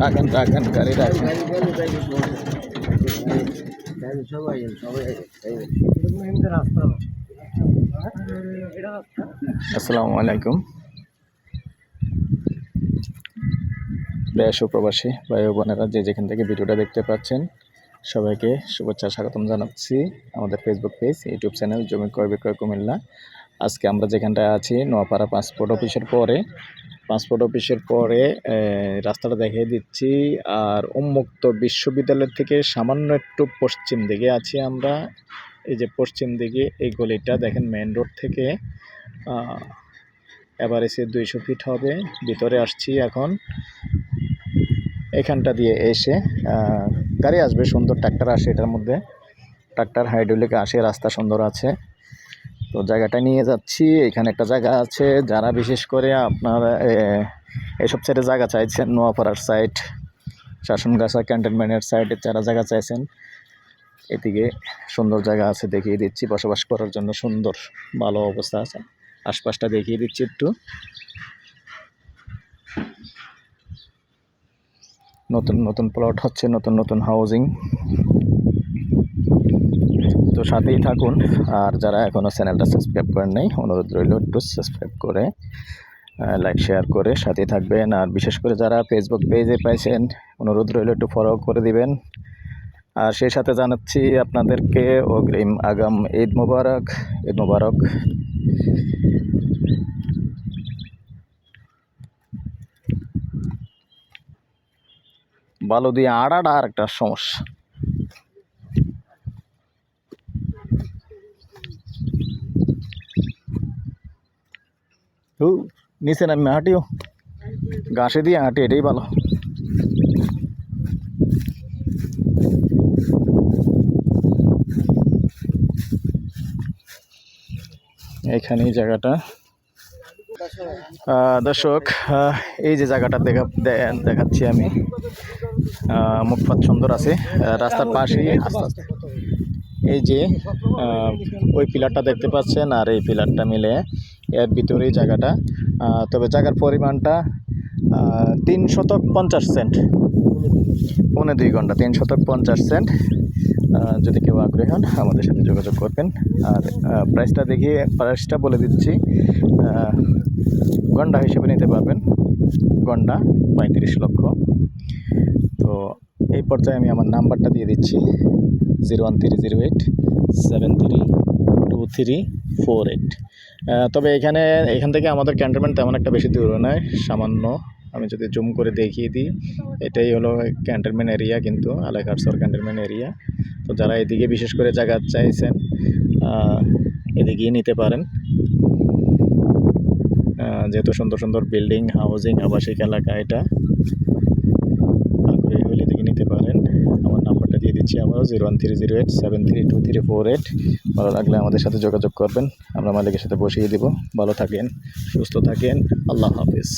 রাখেন রাখেন গাড়ি রাখেন সবাই সবাই আসসালামু আলাইকুম। দেশ প্রবাসী ভাই বোনেরা যে যেখান থেকে ভিডিওটা দেখতে পাচ্ছেন, সবাইকে শুভেচ্ছা স্বাগতম জানাচ্ছি আমাদের ফেসবুক পেজ ইউটিউব চ্যানেল জমি ক্রয় বিক্রয় কুমিল্লা। আজকে আমরা যেখানটায় আছি, নোয়াপাড়া পাসপোর্ট অফিসের পরে। পাসপোর্ট অফিসের পরে রাস্তাটা দেখিয়ে দিচ্ছি। আর উন্মুক্ত বিশ্ববিদ্যালয় থেকে সামান্য একটু পশ্চিম দিকে আছি আমরা। এই যে পশ্চিম দিকে এই গলিটা, দেখেন মেন রোড থেকে এসে দুইশো ফিট হবে। ভিতরে আসছি এখন। এখানটা দিয়ে এসে গাড়ি আসবে, সুন্দর ট্রাক্টর আসে এটার মধ্যে। ট্রাক্টর হাইড্রোলিক আসে, রাস্তা সুন্দর আছে। তো জায়গাটা নিয়ে যাচ্ছি। এখানে একটা জায়গা আছে, যারা বিশেষ করে আপনার এসব সাইডে জায়গা চাইছেন, নোয়াপাড়ার সাইড শাসনগাছা ক্যান্টনমেন্টের সাইডে যারা জায়গা চাইছেন এদিকে সুন্দর জায়গা আছে দেখিয়ে দিচ্ছি, বসবাস করার জন্য সুন্দর ভালো অবস্থা আছে। আশপাশটা দেখিয়ে দিচ্ছি একটু। নতুন নতুন প্লট হচ্ছে, নতুন নতুন হাউজিং তো সাথেই থাকুন, আর যারা এখনও চ্যানেলটা সাবস্ক্রাইব করেন নাই, অনুরোধ রইল একটু সাবস্ক্রাইব করে লাইক শেয়ার করে সাথেই থাকবেন। আর বিশেষ করে যারা ফেসবুক পেজে পাইছেন, অনুরোধ রইল একটু ফলো করে দিবেন। আর সেই সাথে জানাচ্ছি আপনাদেরকে অগ্রিম আগাম ঈদ মোবারক, ঈদ মুবারক। বালু দিয়ে আড়াটা আর একটা সমস্যা। নিচে নামে হাঁটিও। ঘাসে দিয়ে হাঁটি, এটাই ভালো। এইখানেই জায়গাটা। আহ, দর্শক এই যে জায়গাটা দেখা দেখাচ্ছি আমি। মুখপাত সুন্দর আছে। রাস্তার পাশেই এই যে ওই পিলারটা দেখতে পাচ্ছেন আর এই পিলারটা মিলে এর ভিতরেই জায়গাটা। তবে জায়গার পরিমাণটা তিন শতক পঞ্চাশ সেন্ট। পৌনে দুই ঘণ্টা তিন শতক পঞ্চাশ সেন্ট। যদি কেউ আগ্রহী হন, আমাদের সাথে যোগাযোগ করবেন। আর প্রাইসটা দেখিয়ে প্রাইসটা বলে দিচ্ছি গন্ডা হিসেবে নিতে পারবেন। গন্ডা, পঁয়ত্রিশ লক্ষ। তো এই পর্যায়ে আমি আমার নাম্বারটা দিয়ে দিচ্ছি, zero one three zero eight seven three two three four eight. তবে এখানে, এখান থেকে আমাদের ক্যান্টনমেন্ট তেমন একটা বেশি দূর নয়, সামান্য। আমি যদি জুম করে দেখিয়ে দিই, এটাই হলো ক্যান্টনমেন্ট এরিয়া কিন্তু আলাইকাটসর ক্যান্টনমেন্ট এরিয়া। তো যারা এদিকে বিশেষ করে জায়গা চাইছেন এদিকেই নিতে পারেন। যেহেতু সুন্দর সুন্দর বিল্ডিং হাউজিং আবাসিক এলাকা এটা আগ্রহী হলে এদিকে নিতে পারেন। আমার নাম্বারটা দিয়ে দিচ্ছি আবারও zero one three zero eight seven three two three four eight ভালো লাগলে আমাদের সাথে যোগাযোগ করবেন। আমরা মালিকের সাথে বসিয়ে দেবো। ভালো থাকেন, সুস্থ থাকেন। আল্লাহ হাফিজ।